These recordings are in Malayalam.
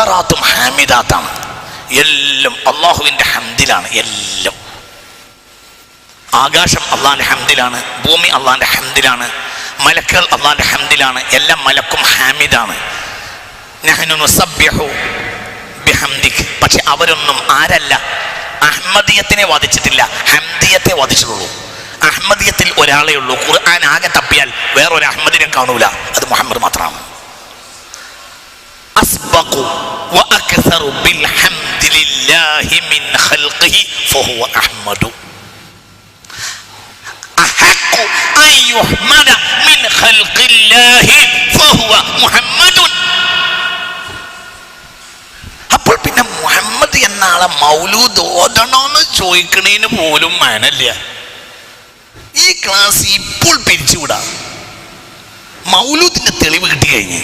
മുസഹറാത്തും ഹാമിദാത്താണ്. എല്ലാം അള്ളാഹുവിന്റെ ഹംദിലാണ് എല്ലാം. ആകാശം അള്ളാന്റെ ഹംദിലാണ് ഭൂമി അള്ളാന്റെ ഹംദിലാണ് മലക്കുകൾ അള്ളാന്റെ ഹംദിലാണ് എല്ലാം മലക്കും ഹാമിദാണ്. പക്ഷെ അവരൊന്നും ആരല്ല അഹമ്മദിയത്തിനെ വാദിച്ചിട്ടില്ല ഹംദിയത്തെ വാദിച്ചിട്ടുള്ളൂ. അഹമ്മദിയത്തിൽ ഒരാളേ ഉള്ളൂ ഖുർആൻ ആകെ തപ്പിയാൽ വേറൊരു അഹമ്മദിനെ കാണൂല അത് മുഹമ്മദ് മാത്രമാണ്. അസ്ബഖു വഅക്സറു ബിൽഹംദി ലില്ലാഹി മിൻ ഖൽഖിഹി ഫഹുവ അഹ്മദു أحق أن يحمد من خلق الله فهو محمد അപ്പോൾ പിന്നെ മുഹമ്മദ് എന്ന ആളെ മൗലൂദ് ഓതണോന്ന് ചോദിക്കണേന് പോലും മാനല്ല ഈ ക്ലാസ് ഇപ്പോൾ പിരിച്ചുവിടാം മൗലൂദിന്റെ തെളിവ് കിട്ടി കഴിഞ്ഞ്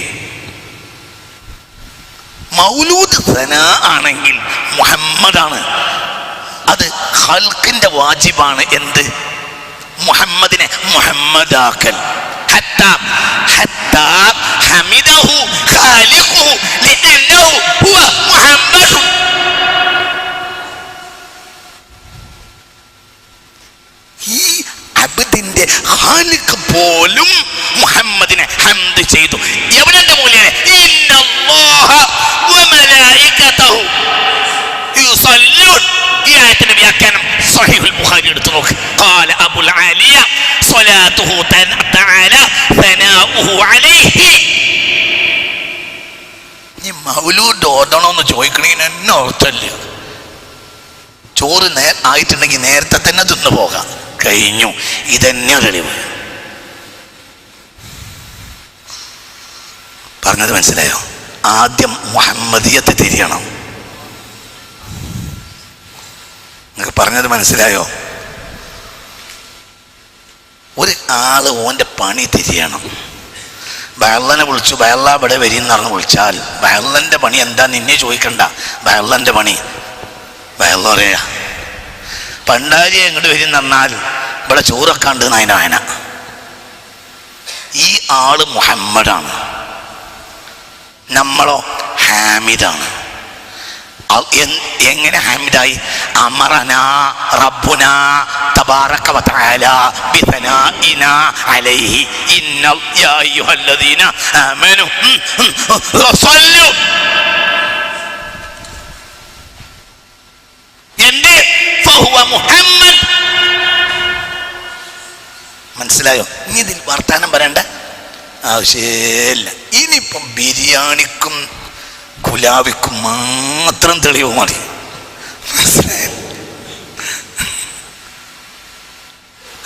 മൗലൂദ് സന ആണെങ്കിൽ മുഹമ്മദാണ്. അത് ഹൽക്കിന്റെ വാജിബാണ് എന്ത്? മുഹമ്മദിനെ മുഹമ്മദാക്കൽ. പോലും മുഹമ്മദിനെ ഹംദ് ചെയ്തു. എവിടെ മൂല്യനെ? മലായിക്കത്തഹു നോക്ക്. ഖാല അലൈഹി. ഈ ചോറ് ആയിട്ടുണ്ടെങ്കിൽ നേരത്തെ തന്നെ തിന്നു പോകാം. കഴിഞ്ഞു. ഇതന്നെ തെളിവ്. പറഞ്ഞത് മനസ്സിലായോ? ആദ്യം മുഹമ്മദിയത്ത് തിരിയണം. നിങ്ങൾക്ക് പറഞ്ഞത് മനസ്സിലായോ? ഒരു ആൾ ഓന്റെ പണി തിരിയണം. ബഹള്ളനെ വിളിച്ചു ബഹള്ള ഇവിടെ വരിയെന്ന് പറഞ്ഞ് വിളിച്ചാൽ ബഹള്ളന്റെ പണി എന്താ നിന്നെ ചോദിക്കണ്ട. ബഹള്ളന്റെ പണി. ബഹള്ള പറയാ പണ്ടാരി എങ്ങോട്ട് വരും പറഞ്ഞാൽ ഇവിടെ ചോറൊക്കെ ഉണ്ട് നായന ഈ ആൾ മുഹമ്മദാണ്. നമ്മളോ? ഹാമിദാണ്. എങ്ങനെ ഹാമിദായി? അമറന റബ്ബുന തബാറക വതആല ബിസനാഇന അലൈഹി ഇന്ന യാ അയ്യുഹല്ലദീന ആമനു. സല്ലു. എന്റെ ഫഹുവ മുഹമ്മദ്. മനസ്സിലായോ? ഇനി ഇതിൽ വർത്താനം പറയണ്ട. ആവശ്യമില്ല. ഇനിയിപ്പം ബിരിയാണിക്കും കുലാവിക്കും മാത്രം തെളിവ് മതി.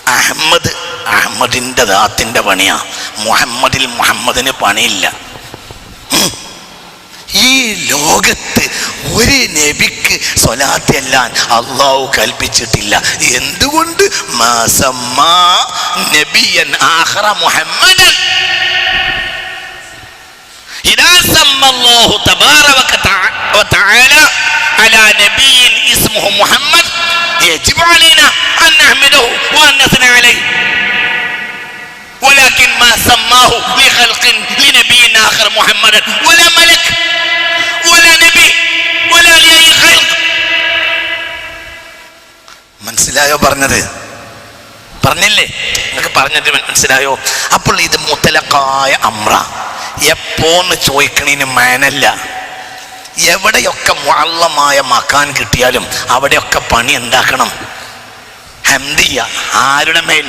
അഹമ്മദ് അഹമ്മദിന്റെ ദാത്തിന്റെ പണിയാ. മുഹമ്മദിൽ മുഹമ്മദിന് പണിയില്ല. ഈ ലോകത്ത് ഒരു നബിക്ക് സ്വലാത്തെല്ലാൻ അള്ളാഹു കൽപ്പിച്ചിട്ടില്ല. എന്തുകൊണ്ട്? നബിയൻ ആഖറ മുഹമ്മദൻ. إذا سمى الله تبارك وتع- وتعالى على نبي اسمه محمد يجب علينا أن نحمده وأن نثنى عليه ولكن ما سماه لخلق لنبي آخر محمدا ولا ملك ولا نبي ولا لأي خلق മനസ്സിലായോ പറഞ്ഞത് പറഞ്ഞില്ലേ നിങ്ങൾക്ക് പറഞ്ഞത് മനസ്സിലായോ അപ്പോൾ ഇത് മുത്തലക്കായ അമ്ര എപ്പോന്ന് ചോദിക്കണതിന് മാനല്ല. എവിടെയൊക്കെ മുള്ളമായ മക്കാൻ കിട്ടിയാലും അവിടെയൊക്കെ പണി ഉണ്ടാക്കണം ഹംദിയ ആരുടെ മേൽ?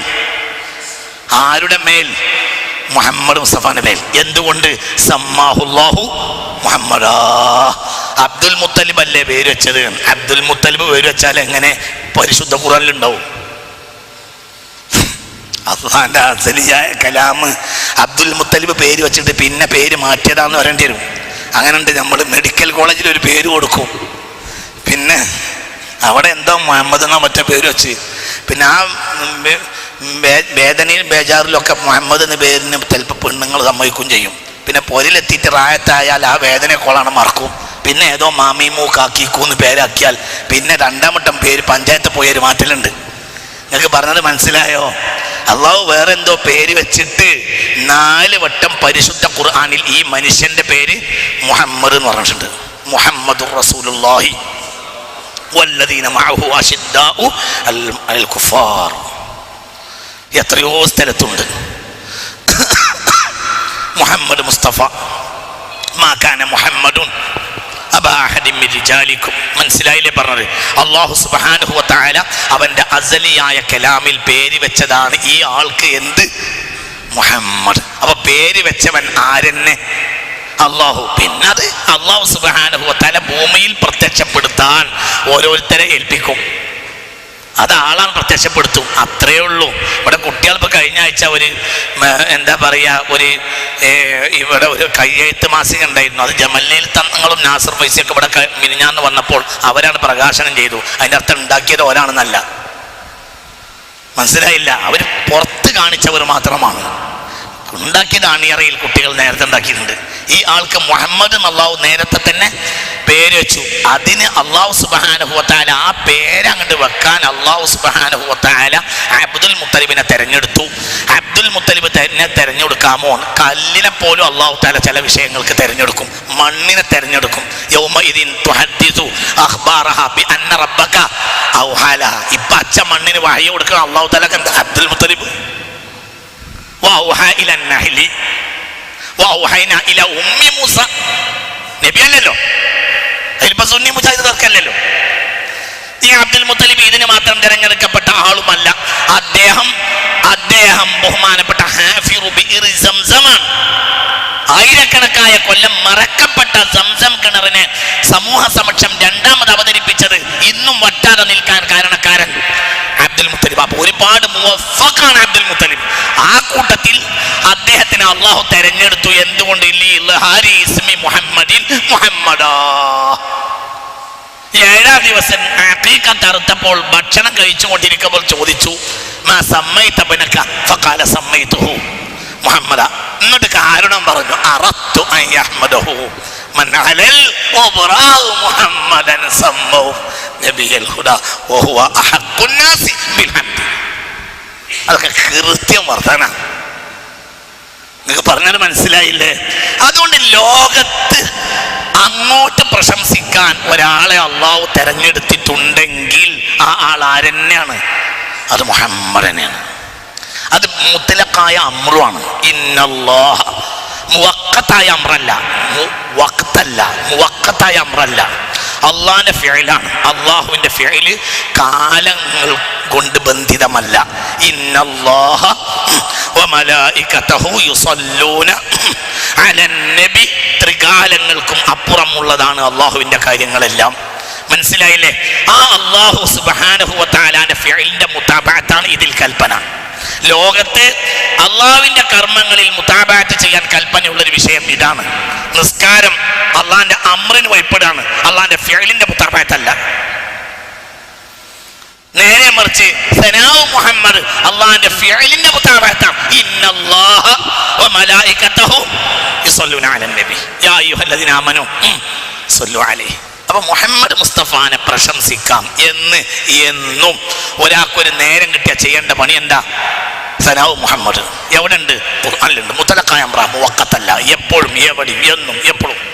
ആരുടെ മേൽ? മുഹമ്മദ് മുസ്തഫാന്റെ മേൽ. എന്തുകൊണ്ട്? സമ്മാഹുല്ലാഹു മുഹമ്മദാ. അബ്ദുൽ മുത്തലിബ് അല്ലേ പേര് വെച്ചത്? അബ്ദുൽ മുത്തലിബ് പേര് വെച്ചാൽ എങ്ങനെ പരിശുദ്ധ ഖുറാനിലുണ്ടാവും അള്ളാന്റെ അസലിയായ കലാം അബ്ദുൽ മുത്തലിബ് പേര് വെച്ചിട്ട് പിന്നെ പേര് മാറ്റിയതാന്ന് പറയേണ്ടി വരും. അങ്ങനെ ഉണ്ട് നമ്മൾ മെഡിക്കൽ കോളേജിൽ ഒരു പേര് കൊടുക്കും. പിന്നെ അവിടെ എന്തോ മുഹമ്മദ് എന്നാ മറ്റേ പേര് വെച്ച്. പിന്നെ ആ വേ- വേ- ബേജാറിലൊക്കെ മുഹമ്മദ് എന്ന പേരിന് ചിലപ്പോൾ പെണ്ണുങ്ങൾ സമ്മതിക്കും ചെയ്യും. പിന്നെ പൊരിലെത്തിയിട്ട് റായത്തായാൽ ആ വേദന കോളാണ് മറക്കും. പിന്നെ ഏതോ മാമീമൂ കാക്കിക്കൂന്ന് പേരാക്കിയാൽ പിന്നെ രണ്ടാം വട്ടം പേര് പഞ്ചായത്ത് പോയൊരു മാറ്റലുണ്ട്. നിങ്ങൾക്ക് പറഞ്ഞത് മനസ്സിലായോ? അള്ളാഹു വേറെ എന്തോ പേര് വെച്ചിട്ട് നാല് വട്ടം പരിശുദ്ധ ഖുർആാനിൽ ഈ മനുഷ്യന്റെ പേര് മുഹമ്മദ് എന്ന് പറഞ്ഞിട്ടുണ്ട്. മുഹമ്മദ് എത്രയോ സ്ഥലത്തുണ്ട്. മുഹമ്മദ് മുസ്തഫ. മാക്കാന മുഹമ്മദുൻ. മനസ്സിലായില്ലേ പറഞ്ഞത്? അള്ളാഹു തആല അവന്റെ അസലിയായ കലാമിൽ പേര് വെച്ചതാണ് ഈ ആൾക്ക് എന്ത്? മുഹമ്മദ്. അപ്പൊ പേര് വെച്ചവൻ ആരെന്നെ? അള്ളാഹു പിന്നെ അത് അള്ളാഹു തആല ഭൂമിയിൽ പ്രത്യക്ഷപ്പെടുത്താൻ ഓരോരുത്തരെ ഏൽപ്പിക്കും. അത് ആളാണ് പ്രത്യക്ഷപ്പെടുത്തും. അത്രയേ ഉള്ളൂ. ഇവിടെ കുട്ടികൾ ഇപ്പോൾ കഴിഞ്ഞ ആഴ്ച ഒരു എന്താ പറയുക ഒരു ഇവിടെ ഒരു കയ്യെഴുത്ത് മാസിക ഉണ്ടായിരുന്നു. അത് ജമല്ലയിൽ തങ്ങളും നാസർ ഫൈസിയൊക്കെ ഇവിടെ മിനിഞ്ഞാന്ന് വന്നപ്പോൾ അവരാണ് പ്രകാശനം ചെയ്തു. അതിന്റെ അർത്ഥം ഉണ്ടാക്കിയത് ഒരാണെന്നല്ല മനസ്സിലായില്ല. അവർ പുറത്ത് കാണിച്ചവർ മാത്രമാണ്. ഉണ്ടാക്കിയത് അണിയറയിൽ കുട്ടികൾ നേരത്തെ ഉണ്ടാക്കിയിട്ടുണ്ട്. ഈ ആൾക്ക് മുഹമ്മദ് അള്ളാഹു നേരത്തെ തന്നെ പേര് വെച്ചു. അതിന് അള്ളാഹു സുബാനുഭവത്താല ആ പേര് അങ്ങോട്ട് വെക്കാൻ അള്ളാഹു സുബാനുഭവത്താല അബ്ദുൽ മുത്തലിബിനെ തെരഞ്ഞെടുത്തു. അബ്ദുൽ മുത്തലിബ് തന്നെ തെരഞ്ഞെടുക്കാമോ? കല്ലിനെ പോലും അള്ളാഹു താല ചില വിഷയങ്ങൾക്ക് തെരഞ്ഞെടുക്കും. മണ്ണിനെ തെരഞ്ഞെടുക്കും. ഇപ്പൊ അച്ഛ മണ്ണിന് വഴി കൊടുക്കണം അള്ളാഹു താല അബ്ദുൽ മുത്തലിബ്. നബിയല്ലല്ലോ. അതിലിപ്പോ സുന്നി മുജാഹിദ് തർക്കല്ലല്ലോ ഈ അബ്ദുൽ മുത്തലിബ് ഇതിന് മാത്രം തിരഞ്ഞെടുക്കപ്പെട്ട ആളുമല്ല. അദ്ദേഹം അദ്ദേഹം ബഹുമാനപ്പെട്ട സംസമാണ്. ആയിരക്കണക്കായ കൊല്ലം മറക്കപ്പെട്ട സംസം കിണറിനെ സമൂഹ സമക്ഷം രണ്ടാമത് അവതരിപ്പിച്ചത് ഇന്നും വട്ടാതെ നിൽക്കാൻ കാരണക്കാരൻ. ഒരുപാട് മുവഫഖാണ് അബ്ദുൽ മുത്തലിബ്. ആ കൂട്ടത്തിൽ അദ്ദേഹത്തിന് അള്ളാഹു തെരഞ്ഞെടുത്തു. എന്തുകൊണ്ട്? ഏഴാം ദിവസം അറുത്തപ്പോൾ ഭക്ഷണം കഴിച്ചുകൊണ്ടിരിക്കുമ്പോൾ ചോദിച്ചു എന്നിട്ട് കാരണം പറഞ്ഞു അറത്തു മുഹമ്മദൻ അതൊക്കെ കൃത്യം വർധന നിങ്ങൾക്ക് പറഞ്ഞത് മനസ്സിലായില്ലേ? അതുകൊണ്ട് ലോകത്ത് അങ്ങോട്ട് പ്രശംസിക്കാൻ ഒരാളെ അള്ളാഹു തെരഞ്ഞെടുത്തിട്ടുണ്ടെങ്കിൽ ആ ആൾ ആരെന്നെയാണ്? അത് മുഹമ്മദനെയാണ് അത് മുത്തലക്കായ അമ്രുവാണ് ഇന്നല്ലാഹ. മുവക്കത്തായ അമ്രല്ല. മുവക്കത്തല്ല മുവക്കത്തായ അമ്രല്ല. അള്ളാഹിന്റെ ഫിഴലാണ് അള്ളാഹുവിന്റെ ഫിഴൽ കാലങ്ങൾ കൊണ്ട് ബന്ധിതമല്ല. ഇന്നല്ലാഹ ത്രികാലങ്ങൾക്കും അപ്പുറമുള്ളതാണ് അള്ളാഹുവിന്റെ കാര്യങ്ങളെല്ലാം. മനസ്സിലായില്ലേ? ആ അള്ളാഹു സുബ്ഹാനഹു വതആലാന്റെ ഫിയലിന്റെ മുതാബഅത്താണ് ഇതിൽ കൽപ്പന. ലോകത്ത് അള്ളാവിന്റെ കർമ്മങ്ങളിൽ മുത്താബാറ്റ് ചെയ്യാൻ കൽപ്പനയുള്ള ഒരു വിഷയം ഇതാണ്. നിസ്കാരം അള്ളാന്റെ അമ്രിന് വഴിപ്പെടാണ്. അള്ളാന്റെ ഫിയലിന്റെ അല്ല നേരെ മറിച്ച് സനാവ് മുഹമ്മദ് അള്ളാന്റെ ഫിയലിന്റെ മുതാബാത്താണ്. ഇന്നല്ലാഹ വമലായികതഹു യുസല്ലൂന അലൻ നബി. യാ അയ്യുഹല്ലദീന ആമനു. സല്ലു അലൈഹി. അപ്പൊ മുഹമ്മദ് മുസ്തഫാനെ പ്രശംസിക്കാം. എന്ന് എന്നും. ഒരാൾക്കൊരു നേരം കിട്ടിയ ചെയ്യേണ്ട പണി എന്താ? സനാവ് മുഹമ്മദ്. എവിടെ ഉണ്ട് അല്ലുണ്ട് മുത്തലക്കായ മുവക്കത്തല്ല. എപ്പോഴും എവിടെയും എന്നും എപ്പോഴും.